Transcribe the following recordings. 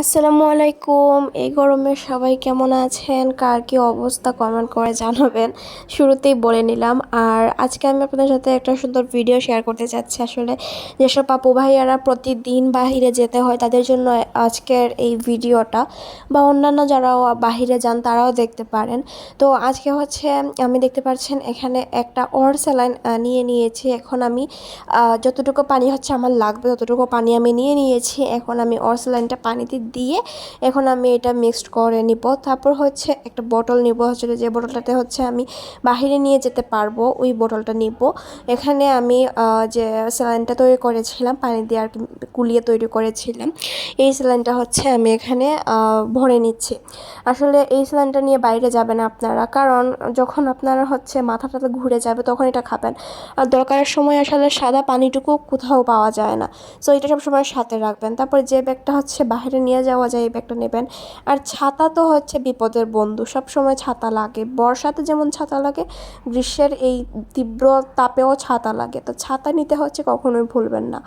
আসসালামু আলাইকুম। এই গরমে সবাই কেমন আছেন? কার কি অবস্থা কমেন্ট করে জানাবেন। শুরুতেই বলে নিলাম। আর আজকে আমি আপনাদের সাথে একটা সুন্দর ভিডিও শেয়ার করতে চাচ্ছি। আসলে যেসব আপু ভাইয়ারা প্রতিদিন বাহিরে যেতে হয়, তাদের জন্য আজকের এই ভিডিওটা বা অন্যান্য যারাও বাহিরে যান, তারাও দেখতে পারেন। তো আজকে হচ্ছে আমি দেখতে পাচ্ছেন, এখানে একটা অর স্যালাইন নিয়ে নিয়েছি। এখন আমি যতটুকু পানি হচ্ছে আমার লাগবে, ততটুকু পানি আমি নিয়ে নিয়েছি। এখন আমি অর স্যালাইনটা পানিতে দিয়ে এখন আমি এটা মিক্সড করে নিব। তারপর হচ্ছে একটা বোতল নিব, হচ্ছে যে বোতলটাতে হচ্ছে আমি বাহিরে নিয়ে যেতে পারব, ওই বোতলটা নিব। এখানে আমি যে স্যালাইনটা তৈরি করেছিলাম, পানি দিয়ে আর কুলিয়ে তৈরি করেছিলাম, এই স্যালাইনটা হচ্ছে আমি এখানে ভরে নিচ্ছি। আসলে এই স্যালাইনটা নিয়ে বাইরে যাবেন আপনারা, কারণ যখন আপনারা হচ্ছে মাথাটা ঘুরে যাবে তখন এটা খাবেন। আর দরকারের সময় আসলে সাদা পানিটুকু কোথাও পাওয়া যায় না। সো এটা সবসময় সাথে রাখবেন। তারপর যে ব্যাগটা হচ্ছে বাইরে নিয়ে যাওয়া যায় এই ব্যাগটা নেবেন। আর ছাতা তো হচ্ছে বিপদের বন্ধু সব সময় ছাতা লাগে। বর্ষাতে যেমন ছাতা লাগে, গ্রীষ্মের এই তীব্র তাপেও ছাতা লাগে। তো ছাতা নিতে হচ্ছে কখনোই ভুলবেন না।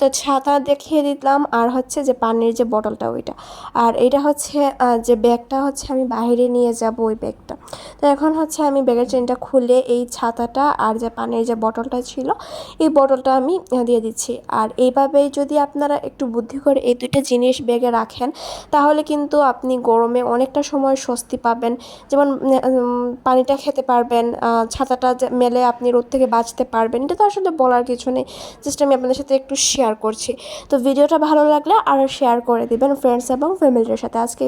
তো ছাতা দেখিয়ে দিতাম আর হচ্ছে যে পানির যে বটলটা ওইটা। আর এটা হচ্ছে যে ব্যাগটা হচ্ছে আমি বাইরে নিয়ে যাব ওই ব্যাগটা। তো এখন হচ্ছে আমি ব্যাগের চেনটা খুলে এই ছাতাটা আর যে পানির যে বটলটা ছিল, এই বটলটা আমি দিয়ে দিচ্ছি। আর এইভাবেই যদি আপনারা একটু বুদ্ধি করে এই দুইটা জিনিস ব্যাগে রাখেন, তাহলে কিন্তু আপনি গরমে অনেকটা সময় স্বস্তি পাবেন। যেমন পানিটা খেতে পারবেন ছাতাটা মেলে আপনি রোদ থেকে বাঁচতে পারবেন। এটা তো আসলে বলার কিছু নেই। জাস্ট আমি আপনাদের সাথে একটু শেয়ার করছি। তো ভিডিওটা ভালো লাগলে আরও শেয়ার করে দিবেন ফ্রেন্ডস এবং ফ্যামিলির সাথে। আজকে